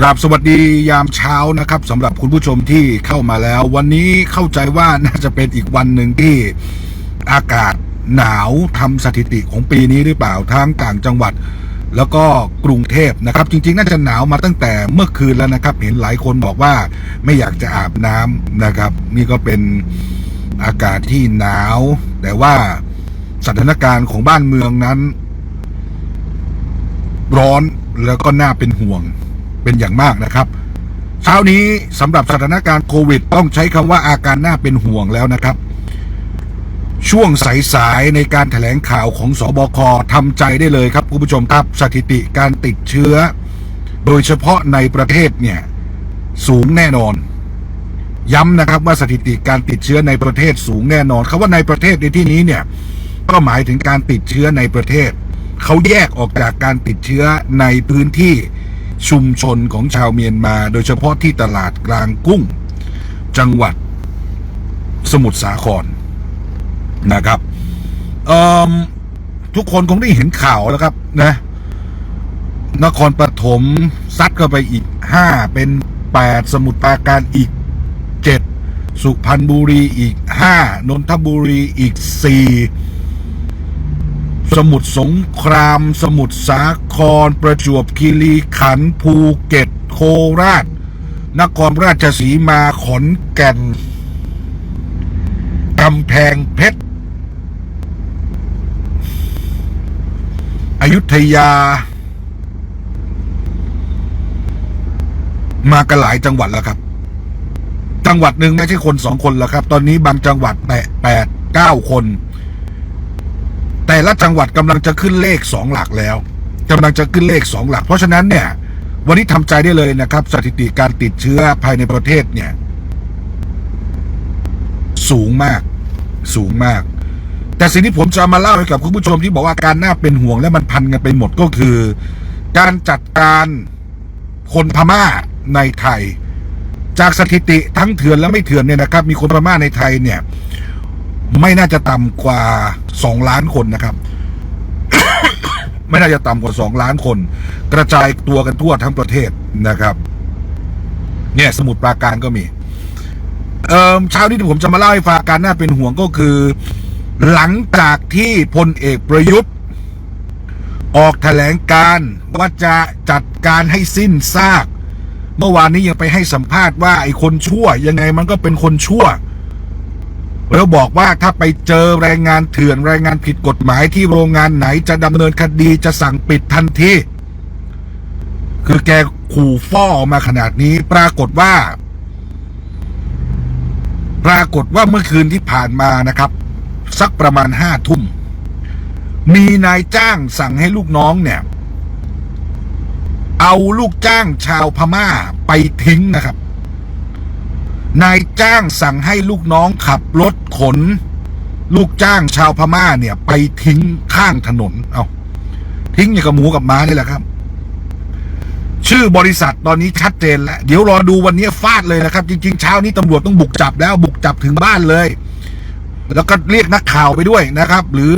กราบสวัสดียามเช้านะครับสำหรับคุณผู้ชมที่เข้ามาแล้ว วันนี้เข้าใจว่าน่าจะเป็นอีกวันหนึ่งที่อากาศหนาวทำสถิติของปีนี้หรือเปล่าทั้งต่างจังหวัด แล้วก็กรุงเทพนะครับ จริง ๆ น่าจะหนาวมาตั้งแต่เมื่อคืนแล้วนะครับ เห็นหลายคนบอกว่าไม่อยากจะอาบน้ำนะครับ นี่ก็เป็นอากาศที่หนาว แต่ว่าสถานการณ์ของบ้านเมืองนั้น ร้อนแล้วก็น่าเป็นห่วง เป็นอย่างมากนะครับเช้านี้สำหรับสถานการณ์โควิด ต้องใช้คำว่าอาการน่าเป็นห่วงแล้วนะครับ ช่วงสายๆในการถแถลงข่าวของสอบคทำใจได้เลยครับคุณผู้ชมครับสถิติการติดเชื้อ โดยเฉพาะในประเทศเนี่ยสูงแน่นอน ย้ำนะครับว่าสถิติการติดเชื้อในประเทศสูงแน่นอนคำว่าในประเทศในที่นี้เนี่ยก็หมายถึงการติดเชื้อในประเทศ เขาแยกออกจากการติดเชื้อในพื้นที่ ชุมชนของชาวเมียนมา โดยเฉพาะที่ตลาดกลางกุ้ง จังหวัดสมุทรสาครนะครับทุกคนคงได้เห็นข่าวแล้วครับนะ นครปฐมซัดเข้าไปอีกห้าเป็นแปดสมุทรปราการอีกเจ็ดสุพรรณบุรีอีกห้านนทบุรีอีกสี่ สมุทรสงคราม สมุทรสาคร ประจวบคีรีขันธ์ภูเก็ต โคราช นครราชสีมาขอนแก่นกำแพงเพชรอยุธยา มากันหลายจังหวัดแล้วครับ จังหวัดหนึ่งไม่ใช่คนสองคนแล้วครับ ตอนนี้บางจังหวัดแตะแปดเก้าคน แต่ละจังหวัดกำลังจะขึ้นเลขสองหลักแล้วกำลังจะขึ้นเลขสองหลัก เพราะฉะนั้นเนี่ยวันนี้ทำใจได้เลยนะครับ สถิติการติดเชื้อภายในประเทศเนี่ย สูงมาก สูงมาก แต่สิ่งที่ผมจะมาเล่าให้กับคุณผู้ชมที่บอกว่าการน่าเป็นห่วงและมันพันกันไปหมดก็คือ การจัดการคนพม่าในไทย จากสถิติทั้งเถื่อนและไม่เถื่อนเนี่ยนะครับ มีคนพม่าในไทยเนี่ย ไม่น่าจะต่ำกว่าสองล้านคนนะครับ ไม่น่าจะต่ำกว่าสองล้านคน กระจายตัวกันทั่วทั้งประเทศนะครับ เนี่ยสมุดปราการก็มี เอ่อเช้านี้ที่ผมจะมาเล่าให้ฟังการน่าเป็นห่วงก็คือ หลังจากที่พลเอกประยุทธ์ ออกแถลงการว่าจะจัดการให้สิ้นซาก เมื่อวานนี้ยังไปให้สัมภาษณ์ว่าไอ้คนชั่ว ยังไงมันก็เป็นคนชั่ว แล้วบอกว่าถ้าไปเจอแรงงานเถื่อนแรงงานผิดกฎหมายที่โรงงานไหนจะดำเนินคดีจะสั่งปิดทันทีคือแกขู่ฟ้อออกมาขนาดนี้ ปรากฏว่า ปรากฏว่าเมื่อคืนที่ผ่านมานะครับ สักประมาณห้าทุ่ม มีนายจ้างสั่งให้ลูกน้องเนี่ย เอาลูกจ้างชาวพม่าไปทิ้งนะครับ นายจ้างสั่งให้ลูกน้องขับรถขน ลูกจ้างชาวพม่าเนี่ย ไปทิ้งข้างถนน เอาทิ้งอย่างกับหมูกับม้านี่แหละครับ ชื่อบริษัทตอนนี้ชัดเจนแล้ว เดี๋ยวรอดูวันนี้ฟาดเลยนะครับ จริง ๆ เช้านี้ตำรวจต้องบุกจับแล้ว บุกจับถึงบ้านเลย แล้วก็เรียกนักข่าวไปด้วยนะครับ หรือ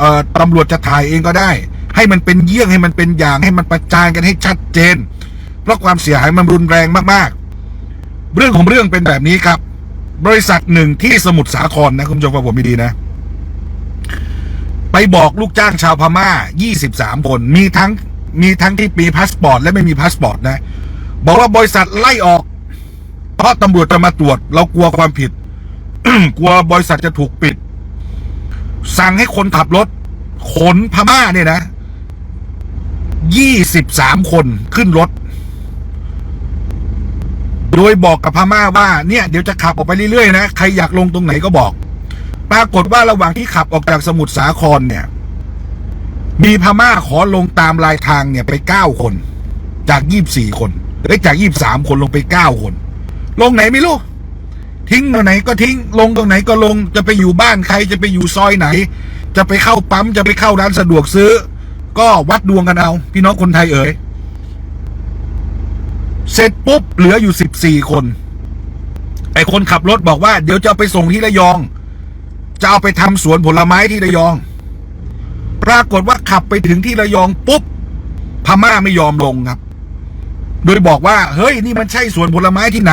อตำรวจจะถ่ายเองก็ได้ ให้มันเป็นเยี่ยงให้มันเป็นอย่างให้มันประจานกันให้ชัดเจน เพราะความเสียหายมันรุนแรงมากๆ เรื่องของเรื่องเป็นแบบนี้ครับ บริษัทหนึ่งที่สมุทรสาครนะคุณผู้ชมฟังผมดีๆนะ ไปบอกลูกจ้างชาวพม่า 23 คน มีทั้งมีทั้งที่มีพาสปอร์ตและไม่มีพาสปอร์ตนะ บอกว่าบริษัทไล่ออก เพราะตำรวจจะมาตรวจ เรากลัวความผิด กลัวบริษัทจะถูกปิด สั่งให้คนขับรถ ขนพม่าเนี่ยนะ 23 คนขึ้นรถ โดยบอกกับพม่าว่าเนี่ยเดี๋ยวจะขับออกไปเรื่อยๆนะใครอยากลงตรงไหนก็บอก ปรากฏว่าระหว่างที่ขับออกจากสมุทรสาครเนี่ย มีพม่าขอลงตามลายทางเนี่ยไปเก้าคน จากยี่บสี่คนเอ้ยจากยี่บสามคนลงไปเก้าคน ลงไหนไม่รู้ทิ้งตรงไหนก็ทิ้งลงตรงไหนก็ลงจะไปอยู่บ้านใครจะไปอยู่ซอยไหน จะไปเข้าปั๊มจะไปเข้าร้านสะดวกซื้อ ก็วัดดวงกันเอา พี่น้องคนไทยเอ๋ย เสร็จปุ๊บเหลืออยู่สิบสี่คนไอคนขับรถบอกว่า เดี๋ยวจะเอาไปส่งที่ระยอง จะเอาไปทำสวนผลไม้ที่ระยอง ปรากฏว่าขับไปถึงที่ระยองปุ๊บพม่าไม่ยอมลงครับ โดยบอกว่า เฮ้ย นี่มันใช่สวนผลไม้ที่ไหน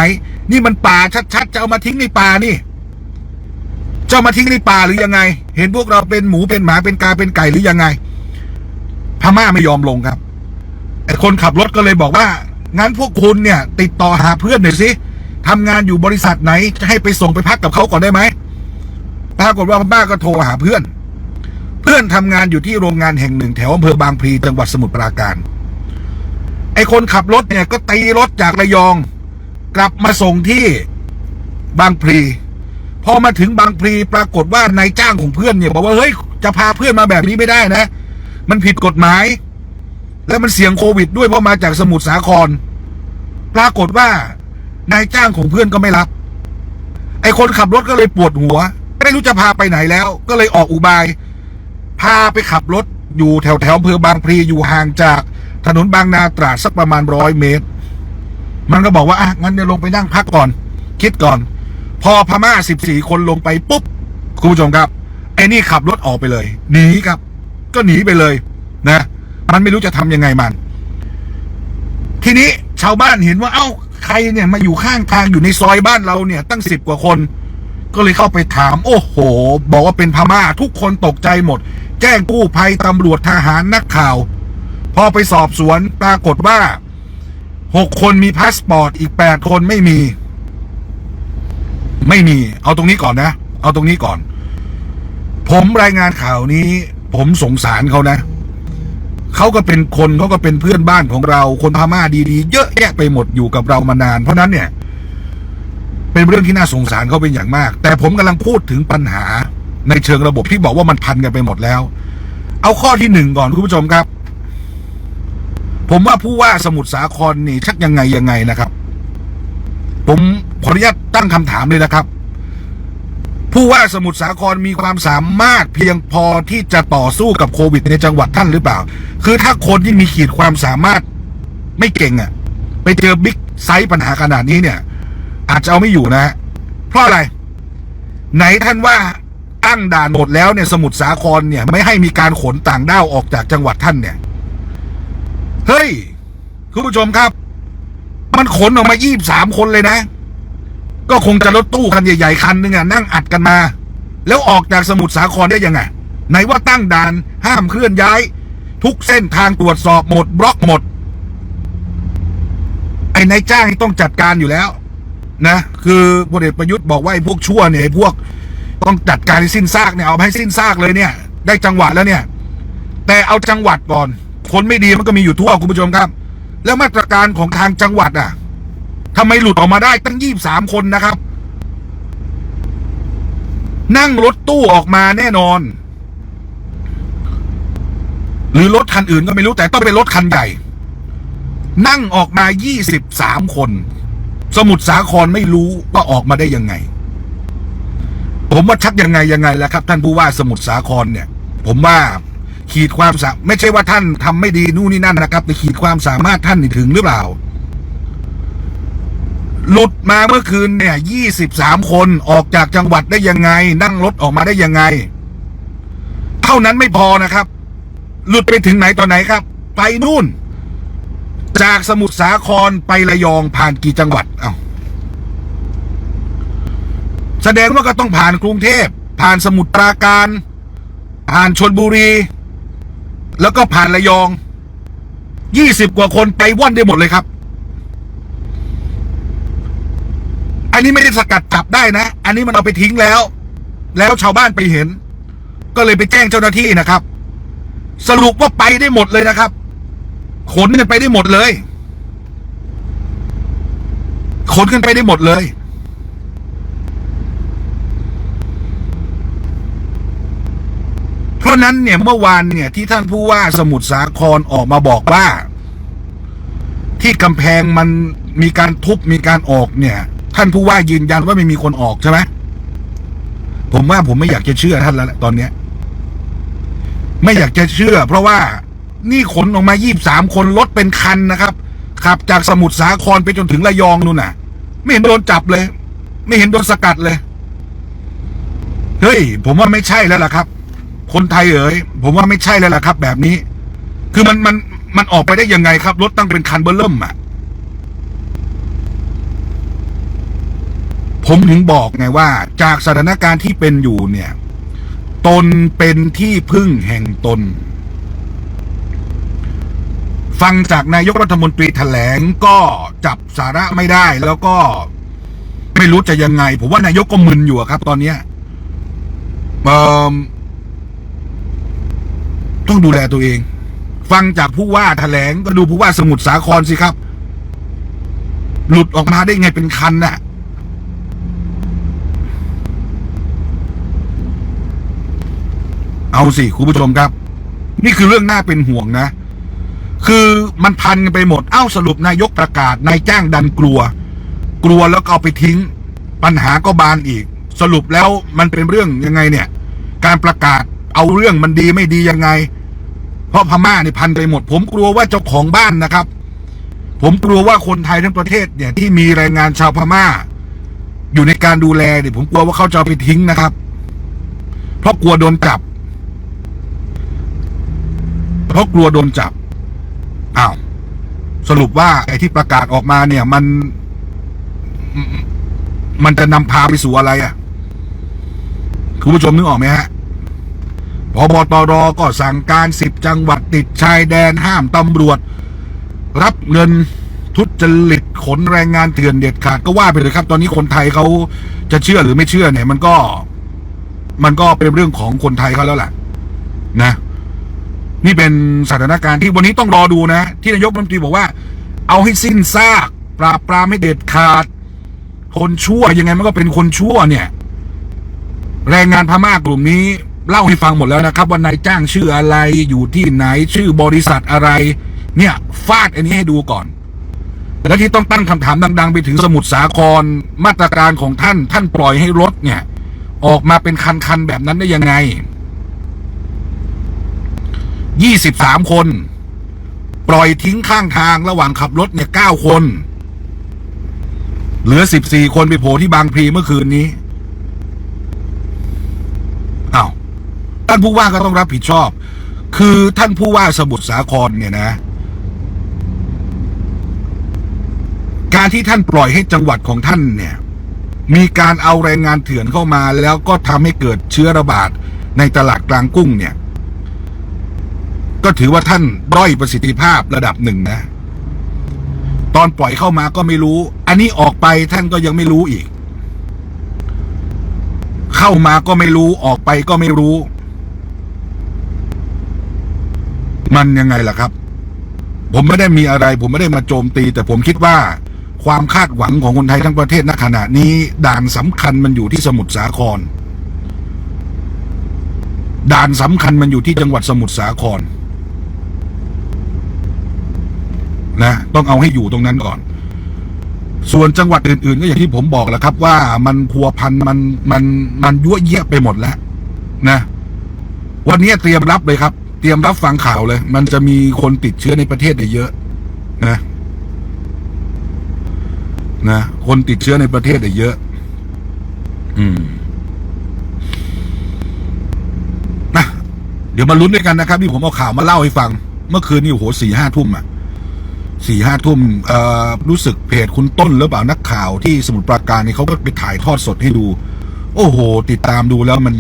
นี่มันป่าชัดๆจะเอามาทิ้งในป่านี่จะามาทิ้งในป่าหรือยังไง เห็นพวกเราเป็นหมูเป็นหมาเป็นกาเป็นไก่หรือยังไง พม่าไม่ยอมลงครับไอ้คนขับรถก็เลยบอกว่า งั้นพวกคุณเนี่ย ติดต่อหาเพื่อนหน่อยสิทำงานอยู่บริษัทไหน จะให้ไปส่งไปพักกับเขาก่อนได้ไหมปรากฏว่าพม่าก็โทรหาเพื่อน เพื่อนทำงานอยู่ที่โรงงานแห่งหนึ่งแถวอำเภอบางพลีจังหวัดสมุทรปราการไอ้คนขับรถเนี่ยก็ตีรถจากระยอง กลับมาส่งที่บางพลีพอมาถึงบางพลีปรากฏว่านายจ้างของเพื่อนเนี่ยบอกว่าเฮ้ยจะพาเพื่อนมาแบบนี้ไม่ได้นะ มันผิดกฎหมาย และมันเสี่ยงโควิดด้วยเพราะมาจากสมุทรสาคร ปรากฏว่านายจ้างของเพื่อนก็ไม่รับ ไอ้คนขับรถก็เลยปวดหัว ไม่รู้จะพาไปไหนแล้ว ก็เลยออกอุบาย พาไปขับรถอยู่แถวแถวอำเภอบางพลีอยู่ห่างจากถนนบางนาตราดสักประมาณร้อยเมตร มันก็บอกว่าอะงั้นเดี๋ยวลงไปนั่งพักก่อน คิดก่อน พอพม่าสิบสี่คนลงไปปุ๊บคุณผู้ชมครับไอ้นี่ขับรถออกไปเลยหนีครับ ก็หนีไปเลยนะ มันไม่รู้จะทำยังไงมัน ทีนี้ชาวบ้านเห็นว่าเอ้าใครเนี่ยมาอยู่ข้างทางอยู่ในซอยบ้านเราเนี่ย ตั้งสิบกว่าคน ก็เลยเข้าไปถาม โอ้โห บอกว่าเป็นพม่าทุกคนตกใจหมด แจ้งกู้ภัยตำรวจทหารนักข่าว พอไปสอบสวนปรากฏว่าหกคนมีพาสปอร์ตอีกแปดคนไม่มี ไม่มี เอาตรงนี้ก่อนนะ เอาตรงนี้ก่อน ผมรายงานข่าวนี้ ผมสงสารเขานะ เขาก็เป็นคนเขาก็เป็นเพื่อนบ้านของเราคนพม่าดีๆ เยอะแยะไปหมดอยู่กับเรามานาน เพราะนั้นเนี่ย เป็นเรื่องที่น่าสงสารเขาเป็นอย่างมาก แต่ผมกำลังพูดถึงปัญหาในเชิงระบบที่บอกว่ามันพันกันไปหมดแล้ว เอาข้อที่หนึ่งก่อนคุณผู้ชมครับ ผมว่าผู้ว่าสมุทรสาครนี่ชักยังไงยังไงนะครับ ผมขออนุญาตตั้งคำถามเลยนะครับ ผู้ว่าสมุทรสาครมีความสามารถเพียงพอที่จะต่อสู้กับโควิดในจังหวัดท่านหรือเปล่า คือถ้าคนที่มีขีดความสามารถไม่เก่งอะ่ะ ไปเจอบิ๊กไซส์ปัญหาขนาดนี้เนี่ย อาจจะเอาไม่อยู่นะฮะเพราะอะไร ไหนท่านว่าตั้งด่านหมดแล้วเนี่ยสมุทรสาครเนี่ย ไม่ให้มีการขนต่างด้าวออกจากจังหวัดท่านเนี่ย เฮ้ยคุณผู้ชมครับ มันขนออกมายี่บสามคนเลยนะ ก็คงจะรถตู้คันใหญ่ๆคันหนึงอะนั่งอัดกันมา แล้วออกจากสมุทรสาครได้ยังไงไหนว่าตั้งด่านห้ามเคลื่อนย้าย ทุกเส้นทางตรวจสอบหมดบล็อกหมด ไอ้นายจ้างต้องจัดการอยู่แล้ว นะ คือพลเอกประยุทธ์บอกว่าไอ้พวกชั่วเนี่ยไอ้พวกต้องจัดการให้สิ้นซากเนี่ยเอาให้สิ้นซากเลยเนี่ย ได้จังหวะแล้วเนี่ย แต่เอาจังหวัดก่อน คนไม่ดีมันก็มีอยู่ทั่วคุณผู้ชมครับ แล้วมาตรการของทางจังหวัดอะ ทำไมหลุดออกมาได้ตั้งยี่บสามคนนะครับ นั่งรถตู้ออกมาแน่นอน หรือรถคันอื่นก็ไม่รู้แต่ต้องเป็นรถคันใหญ่ นั่งออกมายี่สิบสามคน สมุทรสาครไม่รู้ว่าออกมาได้ยังไง ผมว่าชักยังไงยังไงแล้วครับ ท่านผู้ว่าสมุทรสาครเนี่ย ผมว่าขีดความสามไม่ใช่ว่าท่านทำไม่ดีนู่นนี่นั่นนะครับแต่ขีดความสามารถท่านถึงหรือเปล่า หลุดมาเมื่อคืนเนี่ยยี่สิบสามคนออกจากจังหวัดได้ยังไง นั่งรถออกมาได้ยังไง เท่านั้นไม่พอนะครับ หลุดไปถึงไหนตอนไหนครับ ไปนู่น จากสมุทรสาครไประยองผ่านกี่จังหวัดเอา้าแสดงว่าก็ต้องผ่านกรุงเทพ ผ่านสมุทรปราการ ผ่านชนบุรี แล้วก็ผ่านระยองยี่สิบกว่าคนไปว่อนได้หมดเลยครับ อันนี้ไม่ได้สกัดจับได้นะ อันนี้มันเอาไปทิ้งแล้ว แล้วชาวบ้านไปเห็น ก็เลยไปแจ้งเจ้าหน้าที่นะครับ สรุปว่าไปได้หมดเลยนะครับ ขนกันไปได้หมดเลย ขนกันไปได้หมดเลย เพราะนั้นเนี่ยเมื่อวานเนี่ยที่ท่านผู้ว่าสมุทรสาครออกมาบอกว่า ที่กำแพงมันมีการทุบมีการออกเนี่ย ท่านผู้ว่ายืนยันว่าไม่มีคนออกใช่ไหมผมว่าผมไม่อยากจะเชื่อท่านแล้วแหละตอนเนี้ย ไม่อยากจะเชื่อ เพราะว่านี่ขนออกมายี่บสามคนรถเป็นคันนะครับขับจากสมุทรสาครไปจนถึงระยองนู่นน่ะ ไม่เห็นโดนจับเลย ไม่เห็นโดนสกัดเลย เฮ้ย ผมว่าไม่ใช่แล้วล่ะครับ คนไทยเอ๋ยผมว่าไม่ใช่แล้วล่ะครับ แบบนี้ คือมันมันมันออกไปได้ยังไงครับ รถตั้งเป็นคันเบอร์เริ่มอะ ผมถึงบอกไงว่า จากสถานการณ์ที่เป็นอยู่เนี่ย ตนเป็นที่พึ่งแห่งตน ฟังจากนายกรัฐมนตรีแถลงก็จับสาระไม่ได้แล้วก็ไม่รู้จะยังไง ผมว่านายกก็มึนอยู่ครับ ตอนเนี้ยต้องดูแลตัวเอง ฟังจากผู้ว่าแถลงก็ดูผู้ว่าสมุทรสาครสิครับ หลุดออกมาได้ไงเป็นคันน่ะ เอาสิคุณผู้ชมครับ นี่คือเรื่องน่าเป็นห่วงนะ คือมันพันกันไปหมด เอ้าสรุปนายกประกาศนายจ้างดันกลัว กลัวแล้วก็เอาไปทิ้ง ปัญหาก็บานอีก สรุปแล้วมันเป็นเรื่องยังไงเนี่ย การประกาศเอาเรื่องมันดีไม่ดียังไง เพราะพม่านี่พันไปหมด ผมกลัวว่าเจ้าของบ้านนะครับ ผมกลัวว่าคนไทยทั้งประเทศเนี่ย ที่มีแรงงานชาวพม่า อยู่ในการดูแลเนี่ยผมกลัวว่าเขาจะเอาไปทิ้งนะครับ เพราะกลัวโดนจับ เพราะกลัวโดนจับ อ้าว สรุปว่าไอ้ที่ประกาศออกมาเนี่ย มัน มันจะนำพาไปสู่อะไรอะ่ะ คุณผู้ชมนึกออกไหมฮะพบตรก็สั่งการสิบจังหวัดติดชายแดนห้ามตำรวจ รับเงินทุจริตขนแรงงานเถื่อนเด็ดขาดก็ว่าไปเลยครับ ตอนนี้คนไทยเขาจะเชื่อหรือไม่เชื่อเนี่ย มันก็ มันก็เป็นเรื่องของคนไทยเขาแล้วแหละนะ นี่เป็นสถานการณ์ที่วันนี้ต้องรอดูนะ ที่นายกรัฐมนตรีบอกว่า เอาให้สิ้นซาก ปราบปรามให้เด็ดขาด คนชั่วยังไงมันก็เป็นคนชั่วเนี่ย แรงงานพม่ากลุ่มนี้เล่าให้ฟังหมดแล้วนะครับว่านายจ้างชื่ออะไรอยู่ที่ไหนชื่อบริษัทอะไร เนี่ยฟาดอันนี้ให้ดูก่อน และที่ต้องตั้งคำถามดัง ๆ ไปถึงสมุทรสาครมาตรการของท่านท่านปล่อยให้รถเนี่ย ออกมาเป็นคัน ๆ แบบนั้นได้ยังไง ยี่สิบสามคน ปล่อยทิ้งข้างทางระหว่างขับรถเนี่ยเก้าคน เหลือสิบสี่คนไปโผล่ที่บางพลีเมื่อคืนนี้อ้าวท่านผู้ว่าก็ต้องรับผิดชอบ คือท่านผู้ว่าสมุทรสาครเนี่ยนะ การที่ท่านปล่อยให้จังหวัดของท่านเนี่ยมีการเอาแรงงานเถื่อนเข้ามาแล้วก็ทำให้เกิดเชื้อระบาดในตลาดกลางกุ้งเนี่ย ก็ถือว่าท่านด้อยประสิทธิภาพระดับหนึ่งนะ ตอนปล่อยเข้ามาก็ไม่รู้ อันนี้ออกไปท่านก็ยังไม่รู้อีก เข้ามาก็ไม่รู้ออกไปก็ไม่รู้ มันยังไงล่ะครับ ผมไม่ได้มีอะไร ผมไม่ได้มาโจมตี แต่ผมคิดว่า ความคาดหวังของคนไทยทั้งประเทศณขณะนี้ด่านสำคัญมันอยู่ที่สมุทรสาครด่านสำคัญมันอยู่ที่จังหวัดสมุทรสาคร นะต้องเอาให้อยู่ตรงนั้นก่อน ส่วนจังหวัดอื่น ๆ ก็อย่างที่ผมบอกแล้วครับ ว่ามันพัวพันมันมันมันยั่วเยี่ยไปหมดแล้ว นะ วันนี้เตรียมรับเลยครับ เตรียมรับฟังข่าวเลย มันจะมีคนติดเชื้อในประเทศเยเยอะนะนะคนติดเชื้อในประเทศเยเยอะ อืมนะเดี๋ยวมาลุ้นด้วยกันนะครับที่ผมเอาข่าวมาเล่าให้ฟัง เมื่อคืนนี่โอ้โหสี่ห้าทุ่มอะ สี่ห้าทุ่มรู้สึกเพจคุณต้นหรือเปล่านักข่าวที่สมุทรปราการนี่เขาก็ไปถ่ายทอดสดให้ดู โอ้โห ติดตามดูแล้วมัน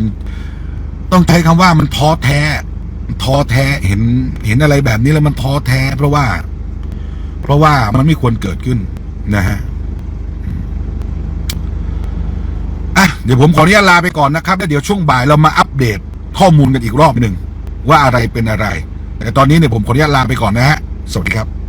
ต้องใช้คำว่ามันท้อแท้ ท้อแท้เห็นเห็นอะไรแบบนี้แล้วมันท้อแท้ เพราะว่า เพราะว่ามันไม่ควรเกิดขึ้นนะฮะอะเดี๋ยวผมขออนุญาตลาไปก่อนนะครับแล้วเดี๋ยวช่วงบ่ายเรามาอัปเดตข้อมูลกันอีกรอบหนึ่งว่าอะไรเป็นอะไร แต่ตอนนี้เนี่ยผมขออนุญาตลาไปก่อนนะฮะ สวัสดีครับ